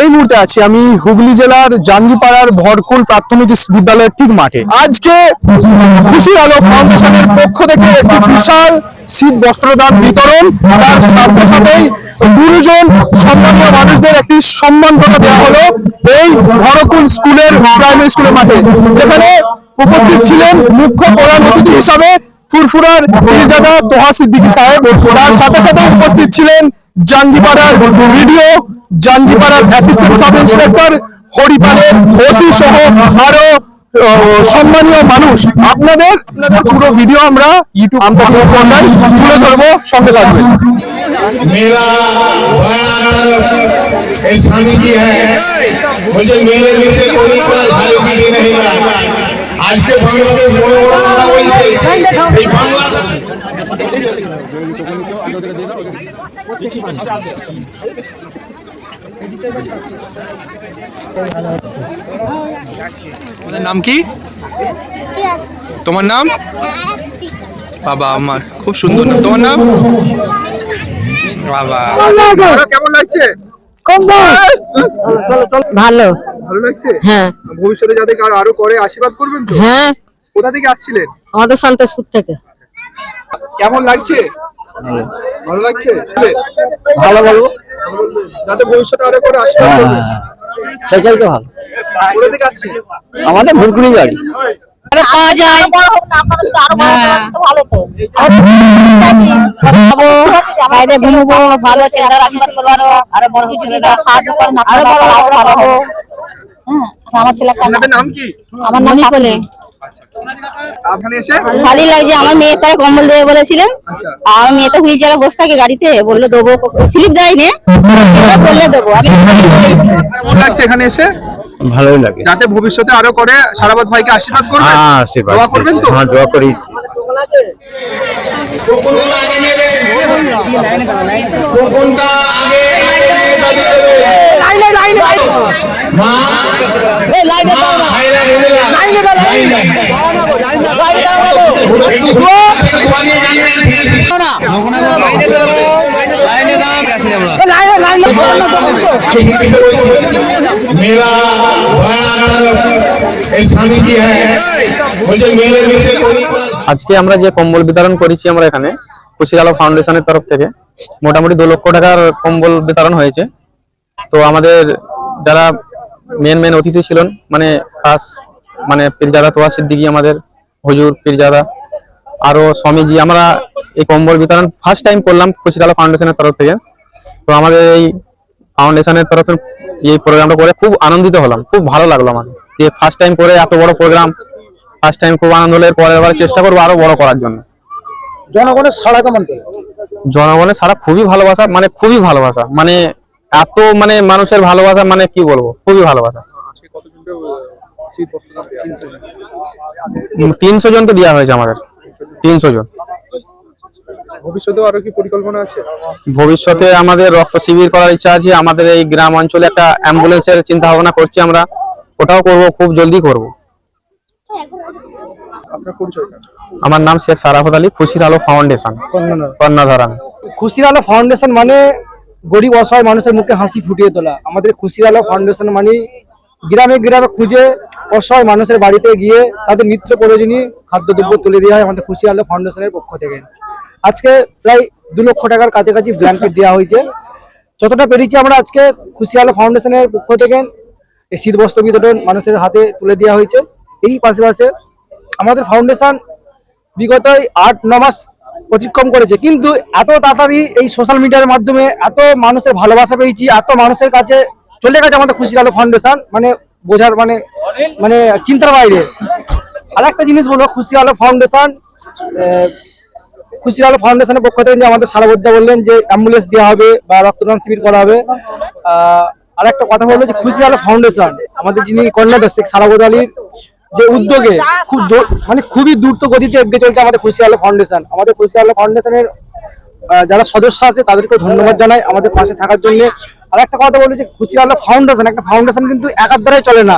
এই মুহূর্তে আছি আমি হুগলি জেলার জাঙ্গিপাড়ার ভরকুল প্রাথমিক বিদ্যালয়ের ঠিক মাঠে। আজকে খুশি আলো ফাউন্ডেশনের পক্ষ থেকে একটি বিশাল শীত বস্ত্রদান বিতরণ। তার সাথে সাথেই গুরুজন সম্মানীয় মানুষদের একটি সম্মাননা দেওয়া হলো এই ভরকুল স্কুলের প্রাইমারি স্কুলের মাঠে। যেখানে উপস্থিত ছিলেন মুখ্য প্রধান অতিথি হিসাবে ফুরফুরার পীরজাদা তোহা সিদ্দিকী সাহেব। তার সাথে সাথে উপস্থিত ছিলেন জাঙ্গিপাড়ার ভিডিও জাঙ্গিপাড়ার অ্যাসিস্ট্যান্ট সাব ইন্সপেক্টর হরিপালের ওসি সহ আরো আহ, সম্মানীয় মানুষ আপনাদের আপনাদের পুরো ভিডিও আমরা ইউটিউব আন্তর্জাতিক পর্দায় তুলে ধরবো সঙ্গে থাকবেন मेरा ये स्वामी जी है मुझे मेरे में से कोई का ধারে দিতে नहीं না আজকে বাংলাদেশ বড় বড় কথা বলছে এই বাংলা তোমার নাম কি? তোমার নাম? বাবা আমার খুব সুন্দর নাম। তোমার নাম? বাবা। কেমন লাগছে? ভালো। ভালো লাগছে? হ্যাঁ। ভবিষ্যতে যাতে কারও আরও করে আশীর্বাদ করবেন তো? হ্যাঁ। কোথা থেকে আসছিলেন? আমাদের সন্তোষপুর থেকে। কেমন লাগছে? ভালো। লাগছে? ভালো বলব যাতে ভবিষ্যতে আরও করে আশীর্বাদ করবেন সেটাই তো ভালো। কোথা থেকে আসছি? আমাদের ভুলকুড়ি বাড়ি। আরে পাওয়া যায়। হ্যাঁ। বাইরে ঘুমবো ভালো ছেলেদের আশীর্বাদ করব আরও আরও বড় ছেলেরা সাহায্য করেন আরও বড় আরও ভালো হব হ্যাঁ আমার ছেলে আপনাদের নাম কি? আমার নাম কোলে এসে ভালোই লাগছে। আমার মেয়ে তারা কম্বল দেবে বলেছিলেন। আচ্ছা। আর মেয়ে তো হুইল বসে থাকে গাড়িতে। বলল দেবো। স্লিপ দেয়নি বললে দেবো। আমি বলেছি। কেমন লাগছে এখানে এসে? ভালোই লাগে। যাতে ভবিষ্যতে আরও করে সারাবাদ ভাইকে আশীর্বাদ করবেন হ্যাঁ আশীর্বাদ দোয়া করবেন তো? হ্যাঁ দোয়া করি। কোনটা আগে লাইনে। লাইনে লাইনে লাইনে मेरा ये स्वामी जी है मुझे मेरे में से कोई আজকে আমরা যে কম্বল বিতরণ করেছি আমরা এখানে খুশি আলো ফাউন্ডেশনের তরফ থেকে মোটামুটি দু লক্ষ টাকার কম্বল বিতরণ হয়েছে তো আমাদের যারা মেন মেন অতিথি ছিলেন মানে খাস মানে পীরজাদা তোয়া সিদ্দিকি আমাদের হুজুর পীরজাদা আরও স্বামীজি আমরা এই কম্বল বিতরণ ফার্স্ট টাইম করলাম খুশি আলো ফাউন্ডেশনের তরফ থেকে। তো আমাদের এই ফাউন্ডেশনের তরফে এই প্রোগ্রামটা করে খুব আনন্দিত হলাম খুব ভালো লাগল আমাকে যে ফার্স্ট টাইম করে এত বড় প্রোগ্রাম ফার্স্ট টাইম খুব আনন্দ হলে পরের বার চেষ্টা করব আরও বড় করার জন্য। জনগণের সাড়া কেমন জনগণের সারা খুবই ভালোবাসা মানে খুবই ভালোবাসা মানে এত মানে মানুষের ভালোবাসা মানে কি বলব খুবই ভালোবাসা। তিনশো জনকে দেওয়া হয়েছে আমাদের। তিনশো জন। ভবিষ্যতে আরও কি পরিকল্পনা আছে? ভবিষ্যতে আমাদের রক্ত শিবির করার ইচ্ছা আছে। আমাদের এই গ্রাম অঞ্চলে একটা অ্যাম্বুলেন্সের চিন্তা ভাবনা করছি আমরা। ওটাও করব খুব জলদি করব। আমার নাম শেখ সারাফত আলী খুশির আলো ফাউন্ডেশন। কন্যাধারান খুশির আলো ফাউন্ডেশন মানে গরিব অসহায় মানুষের মুখে হাসি ফুটিয়ে তোলা। আমাদের খুশির আলো ফাউন্ডেশন মানে গ্রামে গ্রামে খুঁজে অসহায় মানুষের বাড়িতে গিয়ে তাদের নিত্য প্রয়োজনীয় খাদ্যদ্রব্য তুলে দেওয়া হয় আমাদের খুশি আলো ফাউন্ডেশনের পক্ষ থেকে। আজকে প্রায় দু লক্ষ টাকার কাছাকাছি ব্ল্যাঙ্কেট দেওয়া হয়েছে। যতটা পেরেছি আমরা আজকে খুশি আলো ফাউন্ডেশনের পক্ষ থেকে এই শীত বস্ত্র বিতরণ মানুষের হাতে তুলে দেওয়া হয়েছে। এই পাশে আমাদের ফাউন্ডেশন বিগত আট, ন মাস অতিক্রম করেছে। কিন্তু এত তাড়াতাড়ি এই সোশ্যাল মিডিয়ার মাধ্যমে এত মানুষের ভালোবাসা পেয়েছি, এত মানুষের কাছে চলে গেছে আমাদের খুশি আলো ফাউন্ডেশন। মানে বোঝার মানে মানে চিন্তার বাইরে। আর একটা জিনিস বলব খুশি আলো ফাউন্ডেশন খুশি আলো ফাউন্ডেশনের পক্ষ থেকে যে আমাদের সারাবদ্ধা বললেন যে অ্যাম্বুলেন্স দেওয়া হবে বা রক্তদান শিবির করা হবে। আর একটা কথা বলব যে খুশি আলো ফাউন্ডেশন আমাদের যিনি কন্যাদাস শেখ সারাবদ আলীর যে উদ্যোগে খুব মানে খুবই দ্রুত গতিতে এগিয়ে চলছে আমাদের খুশি আলো ফাউন্ডেশন আমাদের খুশি আলো ফাউন্ডেশনের যারা সদস্য আছে তাদেরকে ধন্যবাদ জানাই আমাদের পাশে থাকার জন্য। আর একটা কথা বলি যে খুশি আলো ফাউন্ডেশন একটা ফাউন্ডেশন কিন্তু একার দ্বারাই চলে না।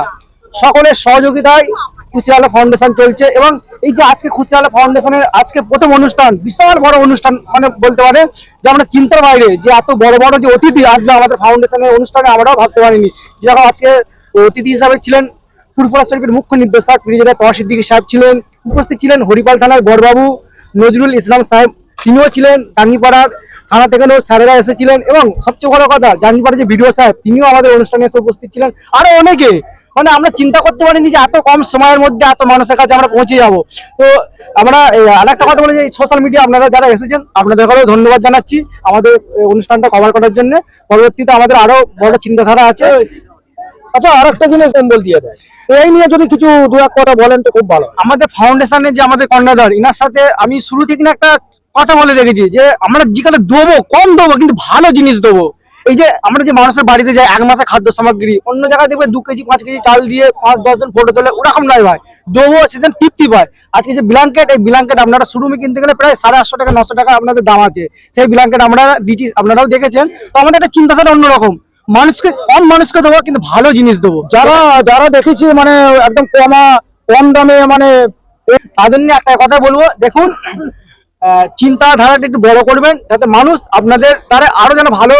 সকলের সহযোগিতায় খুশি আলো ফাউন্ডেশন চলছে এবং এই যে আজকে খুশি আলো ফাউন্ডেশনের আজকে প্রথম অনুষ্ঠান, বিশাল বড় অনুষ্ঠান মানে বলতে পারে যে আমরা চিন্তার বাইরে, যে এত বড় বড় যে অতিথি আসবে আমাদের ফাউন্ডেশনের অনুষ্ঠানে আমরাও ভাবতে পারিনি। যেরকম আজকে অতিথি হিসাবে ছিলেন ফুরফুরা শরীফের মুখ্য নির্দেশক ফিরিজেরা তোয়া সিদ্দিকী সাহেব ছিলেন, উপস্থিত ছিলেন হরিপাল থানার বড়বাবু নজরুল ইসলাম সাহেব, তিনিও ছিলেন টাঙ্গিপাড়ার থানা থেকে স্যারেরা এসেছিলেন এবং সবচেয়ে বড় কথা জাঙ্গিপাড়ার যে ভিডিও সাহেব তিনিও আমাদের অনুষ্ঠানে এসে উপস্থিত ছিলেন। আরও অনেকে মানে আমরা চিন্তা করতে পারিনি যে এত কম সময়ের মধ্যে এত মানুষের কাছে আমরা পৌঁছে যাব। তো আমরা এই, আরেকটা কথা বলি যে সোশ্যাল মিডিয়া আপনারা যারা এসেছেন আপনাদের আপনাদেরকেও ধন্যবাদ জানাচ্ছি আমাদের অনুষ্ঠানটা কভার করার জন্য। পরবর্তীতে আমাদের আরও বড় চিন্তাধারা আছে। আচ্ছা আর একটা জিনিস দিয়ে দেয় এই নিয়ে যদি কিছু দু এক কথা বলেন তো খুব ভালো আমাদের ফাউন্ডেশনের যে আমাদের কর্ণাধার ইনার সাথে আমি শুরু থেকে একটা কথা বলে রেখেছি যে আমরা যেখানে দেবো কম দেবো কিন্তু ভালো জিনিস দেবো। এই যে আমরা যে মানুষের বাড়িতে যাই এক মাসে খাদ্য সামগ্রী অন্য জায়গায় দেখবে দু কেজি পাঁচ কেজি চাল দিয়ে পাঁচ দশজন ফটো তোলে ওরকম নয় ভাই। দেবো সেজন তৃপ্তি পায় আজকে যে ব্ল্যাঙ্কেট এই ব্ল্যাঙ্কেট আপনারা শুরুমে কিনতে গেলে প্রায় সাড়ে আটশো টাকা নশো টাকা আপনাদের দাম আছে। সেই ব্ল্যাঙ্কেট আমরা দিচ্ছি আপনারাও দেখেছেন। তো আমাদের একটা চিন্তাধারা অন্যরকম। মানুষকে কম মানুষকে দেবো কিন্তু ভালো জিনিস দেবো। যারা যারা দেখেছি মানে একদম কমা কম দামে মানে তাদের নিয়ে একটা কথা বলব। দেখুন চিন্তাধারাটা একটু বড় করবেন যাতে মানুষ আপনাদের তারা আরও যেন ভালো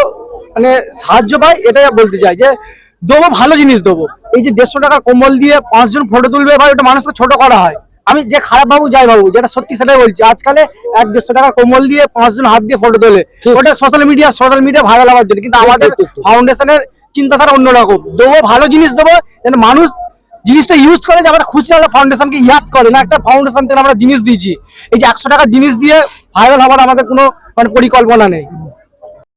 মানে সাহায্য পায় এটাই বলতে চাই যে দেবো ভালো জিনিস দেবো। এই যে দেড়শো টাকার কম্বল দিয়ে পাঁচজন ফটো তুলবে ভাই ওটা মানুষকে ছোট করা হয়। আমি যে খারাপ বাবু যাই বাবু যেটা সত্যি সেটাই বলছি। আজকালে এক দেড়শো টাকার কম্বল দিয়ে পাঁচজন হাত দিয়ে ফটো তোলে। ওটা social media social media viral হওয়ার জন্য। কিন্তু আমাদের। ফাউন্ডেশনের চিন্তাধারা অন্যরকম। দেবো ভালো জিনিস দেবো যেন মানুষ জিনিসটা ইউজ করে যে আমরা খুশি আমরা ফাউন্ডেশনকে ইয়াদ করে, না একটা ফাউন্ডেশন থেকে আমরা জিনিস দিয়েছি। এই যে একশো টাকার জিনিস দিয়ে ভাইরাল হওয়ার আমাদের কোনো মানে পরিকল্পনা নেই।